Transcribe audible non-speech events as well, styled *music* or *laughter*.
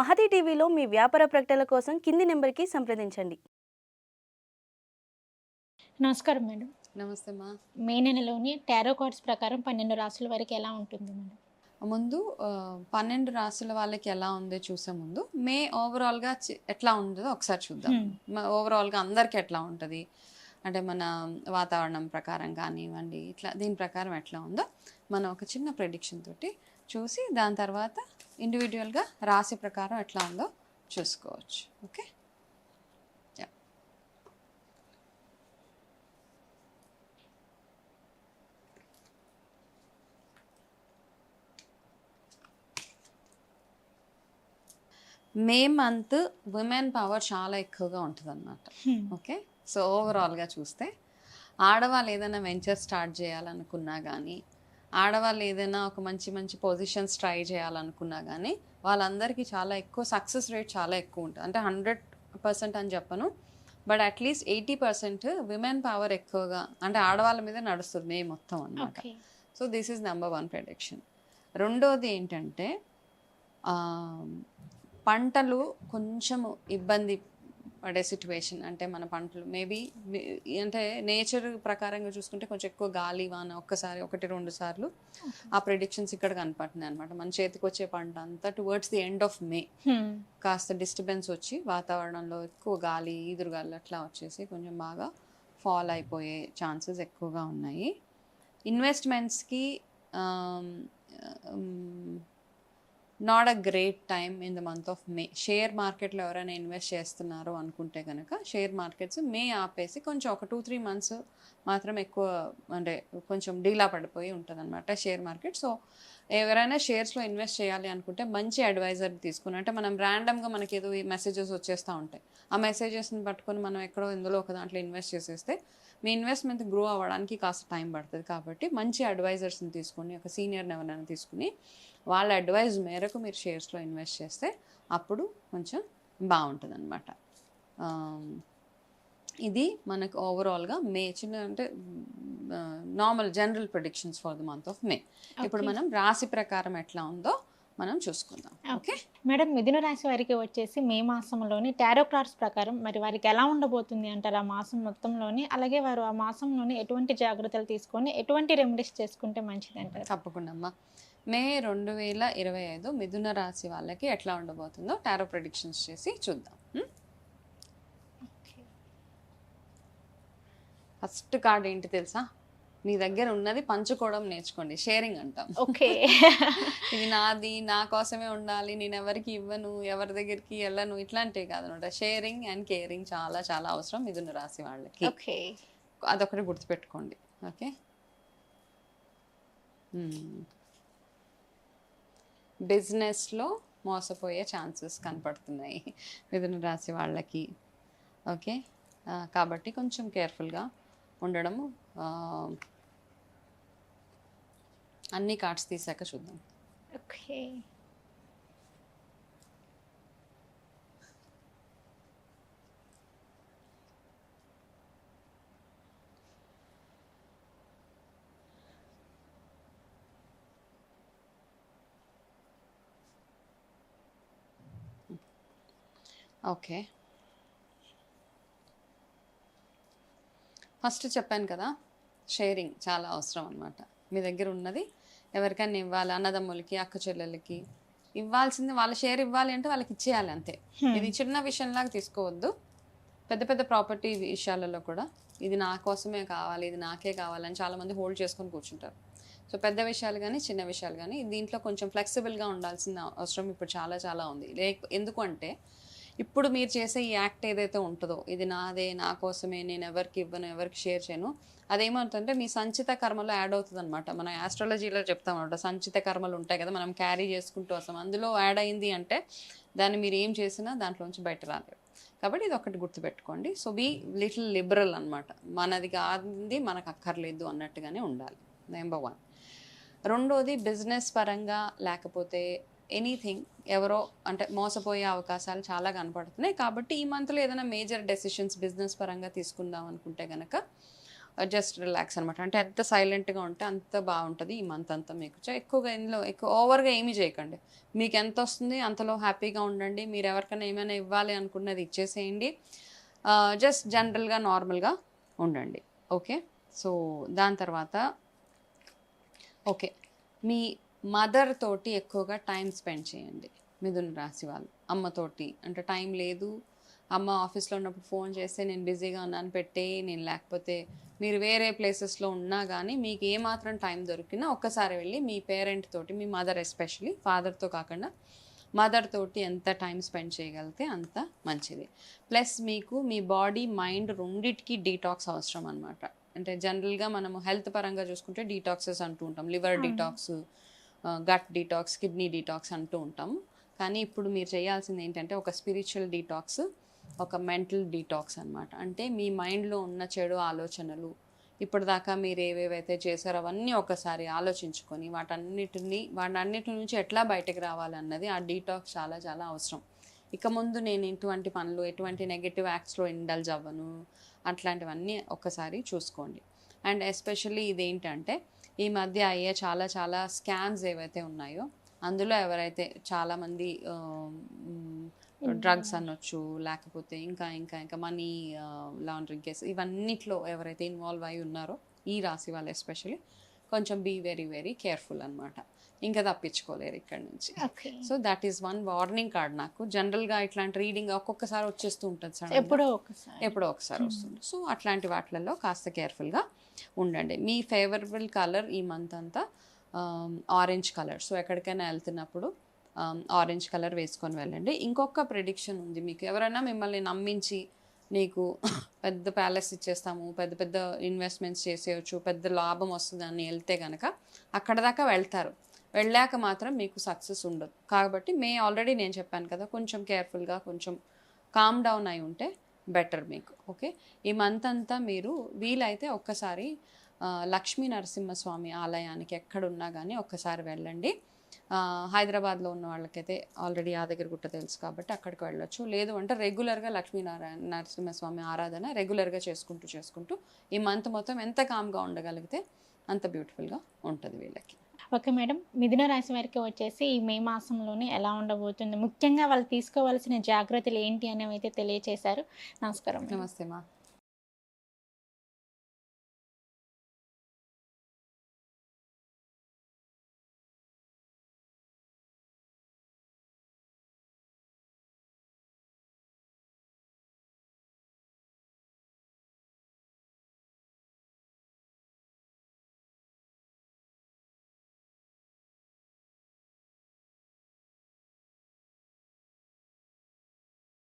మహతి టీవీలో మీ వ్యాపార ప్రకటనల కోసం కింది నెంబర్కి సంప్రదించండి. నమస్కారం మేడం. నమస్తే మా. మే నెలలోని టారో కార్డ్స్ ప్రకారం పన్నెండు రాసుల వరకు ఎలా ఉంటుంది మేడం? ముందు పన్నెండు రాసుల వాళ్ళకి ఎలా ఉందో చూసే ముందు మే ఓవరాల్గా ఎట్లా ఉంటుందో ఒకసారి చూద్దాం. ఓవరాల్గా అందరికి ఎట్లా ఉంటుంది? అంటే మన వాతావరణం ప్రకారం కానివ్వండి ఇట్లా దీని ప్రకారం ఎట్లా ఉందో మనం ఒక చిన్న ప్రెడిక్షన్ తోటి చూసి దాని తర్వాత ఇండివిజువల్గా రాశి ప్రకారం ఎట్లా ఉందో చూసుకోవచ్చు okay May month women power చాలా ఎక్కువగా ఉంటుంది అనమాట. ఓకే సో ఓవరాల్గా చూస్తే ఆడవాళ్ళు ఏదైనా వెంచర్ స్టార్ట్ చేయాలనుకున్నా కానీ ఆడవాళ్ళు ఏదైనా ఒక మంచి మంచి పొజిషన్స్ ట్రై చేయాలనుకున్నా కానీ వాళ్ళందరికీ చాలా ఎక్కువ సక్సెస్ రేట్ చాలా ఎక్కువ ఉంటుంది. అంటే హండ్రెడ్ పర్సెంట్ అని చెప్పను. But atleast eighty percent women power ఎక్కువగా అంటే ఆడవాళ్ళ మీద నడుస్తుంది మే మొత్తం అన్నమాట. Okay so this is number one prediction రెండోది ఏంటంటే పంటలు కొంచెము ఇబ్బంది పడే సిచ్యువేషన్ అంటే మన పంటలు మేబీ అంటే నేచర్ ప్రకారంగా చూసుకుంటే కొంచెం ఎక్కువ గాలి వాన ఒక్కసారి ఒకటి రెండు సార్లు ఆ ప్రెడిక్షన్స్ ఇక్కడ కనపడుతున్నాయి అనమాట మన చేతికి వచ్చే పంట అంతా towards the end of May. కాస్త డిస్టర్బెన్స్ వచ్చి వాతావరణంలో ఎక్కువ గాలి ఈదురుగాలి అట్లా వచ్చేసి కొంచెం బాగా ఫాల్ అయిపోయే ఛాన్సెస్ ఎక్కువగా ఉన్నాయి. ఇన్వెస్ట్మెంట్స్కి not a great time in the month of May share మార్కెట్లో ఎవరైనా ఇన్వెస్ట్ చేస్తున్నారు అనుకుంటే కనుక షేర్ మార్కెట్స్ మే ఆపేసి కొంచెం ఒక టూ త్రీ మంత్స్ మాత్రం ఎక్కువ అంటే కొంచెం డీలా పడిపోయి ఉంటుంది అనమాట షేర్ మార్కెట్ సో ఎవరైనా షేర్స్లో ఇన్వెస్ట్ చేయాలి అనుకుంటే మంచి అడ్వైజర్ తీసుకుని అంటే మనం ర్యాండమ్గా మనకి ఏదో ఈ మెసేజెస్ వచ్చేస్తూ ఉంటాయి. ఆ మెసేజెస్ని పట్టుకొని మనం ఎక్కడో ఇందులో ఒక దాంట్లో ఇన్వెస్ట్ చేసేస్తే మీ ఇన్వెస్ట్మెంట్ గ్రో అవ్వడానికి కాస్త టైం పడుతుంది. కాబట్టి మంచి అడ్వైజర్స్ని తీసుకొని ఒక సీనియర్ని ఎవరైనా తీసుకుని వాళ్ళ అడ్వైజ్ మేరకు మీరు షేర్స్లో ఇన్వెస్ట్ చేస్తే అప్పుడు కొంచెం బాగుంటుంది అనమాట ఇది మనకు ఓవరాల్గా మే చిన్న అంటే normal general productions for the month of May ఇప్పుడు. మనం రాశి ప్రకారం ఎట్లా ఉందో మనం చూసుకుందాం. ఓకే? మేడం మిథున రాశి వారికి వచ్చేసి మే మాసంలోని టారో కార్డ్స్ ప్రకారం మరి వారికి ఎలా ఉండబోతుంది అంటారు ఆ మాసం మొత్తంలోని? అలాగే వారు ఆ మాసంలోని ఎటువంటి జాగ్రత్తలు తీసుకొని ఎటువంటి రెమెడీస్ చేసుకుంటే మంచిది అంటారు? తప్పకుండా అమ్మా. మే రెండు వేల ఇరవై ఐదు మిథున రాశి వాళ్ళకి ఎట్లా ఉండబోతుందో టారో ప్రొడిక్షన్స్ చేసి చూద్దాం. ఫస్ట్ కార్డ్ ఏంటి తెలుసా? మీ దగ్గర ఉన్నది పంచుకోవడం నేర్చుకోండి షేరింగ్ అంటాం. ఓకే. *laughs* ఇది నాది నా కోసమే ఉండాలి నేను ఎవరికి ఇవ్వను ఎవరి దగ్గరికి వెళ్ళను ఇట్లాంటివి కాదనమాట షేరింగ్ అండ్ కేరింగ్ చాలా చాలా అవసరం మిథున రాశి వాళ్ళకి. ఓకే. అదొకటి గుర్తుపెట్టుకోండి ఓకే? బిజినెస్లో మోసపోయే ఛాన్సెస్ కనపడుతున్నాయి మిథున రాశి వాళ్ళకి. ఓకే? కాబట్టి కొంచెం కేర్ఫుల్గా ఉండడము అన్ని కార్డ్స్ తీసాక చూద్దాం. ఓకే. ఓకే. ఫస్ట్ చెప్పాను కదా షేరింగ్ చాలా అవసరం అనమాట మీ దగ్గర ఉన్నది ఎవరికైనా ఇవ్వాలి అన్నదమ్ములకి అక్క చెల్లెలకి ఇవ్వాల్సింది వాళ్ళ షేర్ ఇవ్వాలి అంటే వాళ్ళకి ఇచ్చేయాలి అంతే. ఇది చిన్న విషయంలాగా తీసుకోవద్దు. పెద్ద పెద్ద ప్రాపర్టీ విషయాలలో కూడా ఇది నా కోసమే కావాలి ఇది నాకే కావాలని చాలామంది హోల్డ్ చేసుకొని కూర్చుంటారు. సో పెద్ద విషయాలు కానీ చిన్న విషయాలు కానీ దీంట్లో కొంచెం ఫ్లెక్సిబుల్గా ఉండాల్సిన అవసరం ఇప్పుడు చాలా చాలా ఉంది. లేక ఎందుకు అంటే ఇప్పుడు మీరు చేసే ఈ యాక్ట్ ఏదైతే ఉంటుందో ఇది నాదే నా కోసమే నేను ఎవరికి ఇవ్వను ఎవరికి షేర్ చేయను అదేమవుతుందంటే మీ సంచిత కర్మలో యాడ్ అవుతుంది అనమాట మనం ఆస్ట్రాలజీలో చెప్తాం అనమాట సంచిత కర్మలు ఉంటాయి కదా మనం క్యారీ చేసుకుంటూ వస్తాం. అందులో యాడ్ అయింది అంటే దాన్ని మీరు ఏం చేసినా దాంట్లోంచి బయట రాలేదు కాబట్టి ఇది ఒకటి గుర్తుపెట్టుకోండి. సో బీ లిటిల్ లిబరల్ అనమాట మనది కాదు మనకు అక్కర్లేదు అన్నట్టుగానే ఉండాలి. Number one. రెండోది బిజినెస్ పరంగా లేకపోతే ఎనీథింగ్ ఎవరో అంటే మోసపోయే అవకాశాలు చాలా కనపడుతున్నాయి. కాబట్టి ఈ మంత్లో ఏదైనా మేజర్ డెసిషన్స్ బిజినెస్ పరంగా తీసుకుందాం అనుకుంటే కనుక జస్ట్ రిలాక్స్ అనమాట అంటే ఎంత సైలెంట్గా ఉంటే అంత బాగుంటుంది ఈ మంత్ అంతా మీకు. ఎక్కువగా ఇందులో ఎక్కువ ఓవర్గా ఏమీ చేయకండి. మీకు ఎంత వస్తుంది అంతలో హ్యాపీగా ఉండండి. మీరు ఎవరికైనా ఏమైనా ఇవ్వాలి అనుకున్నది ఇచ్చేసేయండి. జస్ట్ జనరల్గా నార్మల్గా ఉండండి. ఓకే సో దాని తర్వాత ఓకే మీ మదర్ తోటి ఎక్కువగా టైం స్పెండ్ చేయండి మిథున రాశి వాళ్ళు. అమ్మతోటి అంటే టైం లేదు. అమ్మ ఆఫీస్లో ఉన్నప్పుడు ఫోన్ చేస్తే నేను బిజీగా ఉన్నాను పెట్టే నేను లేకపోతే మీరు వేరే ప్లేసెస్లో ఉన్నా కానీ మీకు ఏమాత్రం టైం దొరికినా ఒక్కసారి వెళ్ళి మీ పేరెంట్ తోటి మీ మదర్ ఎస్పెషలీ ఫాదర్తో కాకుండా మదర్ తోటి ఎంత టైం స్పెండ్ చేయగలిగితే అంత మంచిది. ప్లస్ మీకు మీ బాడీ మైండ్ రెండిటికి డీటాక్స్ అవసరం అనమాట అంటే జనరల్గా మనము హెల్త్ పరంగా చూసుకుంటే డీటాక్సెస్ అంటూ ఉంటాం. Liver. Detox gut detox kidney detox అంటూ ఉంటాం. కానీ ఇప్పుడు మీరు చేయాల్సింది ఏంటంటే ఒక స్పిరిచువల్ డీటాక్స్ ఒక మెంటల్ డీటాక్స్ అన్నమాట. అంటే మీ మైండ్లో ఉన్న చెడు ఆలోచనలు ఇప్పటిదాకా మీరు ఏవేవైతే చేశారో అవన్నీ ఒకసారి ఆలోచించుకొని వాటన్నిటిని వాటన్నిటి నుంచి ఎట్లా బయటకు రావాలన్నది ఆ డీటాక్స్ చాలా చాలా అవసరం. ఇక ముందు నేను ఇటువంటి పనులు ఎటువంటి నెగటివ్ యాక్ట్స్లో ఇండల్జ్ అవ్వను అట్లాంటివన్నీ ఒక్కసారి చూసుకోండి. అండ్ ఎస్పెషల్లీ ఇదేంటంటే ఈ మధ్య అయ్యే చాలా చాలా స్కామ్స్ ఏవైతే ఉన్నాయో అందులో ఎవరైతే చాలామంది డ్రగ్స్ అనొచ్చు లేకపోతే ఇంకా ఇంకా ఇంకా మనీ లాండరింగ్ కేసు ఇవన్నిట్లో ఎవరైతే ఇన్వాల్వ్ అయి ఉన్నారో ఈ రాశి వాళ్ళు ఎస్పెషల్లీ కొంచెం బీ వెరీ వెరీ కేర్ఫుల్ అన్నమాట. ఇంకా తప్పించుకోలేరు ఇక్కడ నుంచి. Okay. So that is one warning card నాకు. జనరల్గా ఇట్లాంటి రీడింగ్ ఒక్కొక్కసారి వచ్చేస్తూ ఉంటుంది గా. ఎప్పుడో ఒకసారి. ఎప్పుడో ఒకసారి వస్తుంది. సో అట్లాంటి వాటిలలో కాస్త కేర్ఫుల్గా ఉండండి. మీ ఫేవరబుల్ కలర్ ఈ మంత్ అంతా ఆరెంజ్ కలర్ సో ఎక్కడికైనా వెళ్తున్నప్పుడు ఆరెంజ్ కలర్ వేసుకొని వెళ్ళండి. ఇంకొక ప్రిడిక్షన్ ఉంది మీకు. ఎవరైనా మిమ్మల్ని నమ్మించి నీకు పెద్ద ప్యాలెస్ ఇచ్చేస్తాము పెద్ద పెద్ద ఇన్వెస్ట్మెంట్స్ చేసేయచ్చు పెద్ద లాభం వస్తుంది అని వెళ్తే కనుక అక్కడ దాకా వెళ్తారు. వెళ్ళాక మాత్రం మీకు సక్సెస్ ఉండదు. కాబట్టి మే ఆల్రెడీ నేను చెప్పాను కదా కొంచెం కేర్ఫుల్గా కొంచెం కామ్ డౌన్ అయి ఉంటే బెటర్ మీకు ఓకే? ఈ మంత్ అంతా మీరు వీలైతే ఒక్కసారి లక్ష్మీ నరసింహస్వామి ఆలయానికి ఎక్కడున్నా కానీ ఒక్కసారి వెళ్ళండి. హైదరాబాద్లో ఉన్న వాళ్ళకైతే ఆల్రెడీ యాదగిరిగుట్ట తెలుసు కాబట్టి అక్కడికి వెళ్ళొచ్చు. లేదు అంటే రెగ్యులర్గా లక్ష్మీనారాయణ నరసింహస్వామి ఆరాధన రెగ్యులర్గా చేసుకుంటూ చేసుకుంటూ ఈ మంత్ మొత్తం ఎంత కామ్గా ఉండగలిగితే అంత బ్యూటిఫుల్గా ఉంటుంది వీళ్ళకి. Okay madam. మిథున రాశి వారికి వచ్చేసి ఈ మే మాసంలోనే ఎలా ఉండబోతుంది? ముఖ్యంగా వాళ్ళు తీసుకోవాల్సిన జాగ్రత్తలు ఏంటి అనేవి అయితే తెలియచేశారు. నమస్కారం నమస్తే మా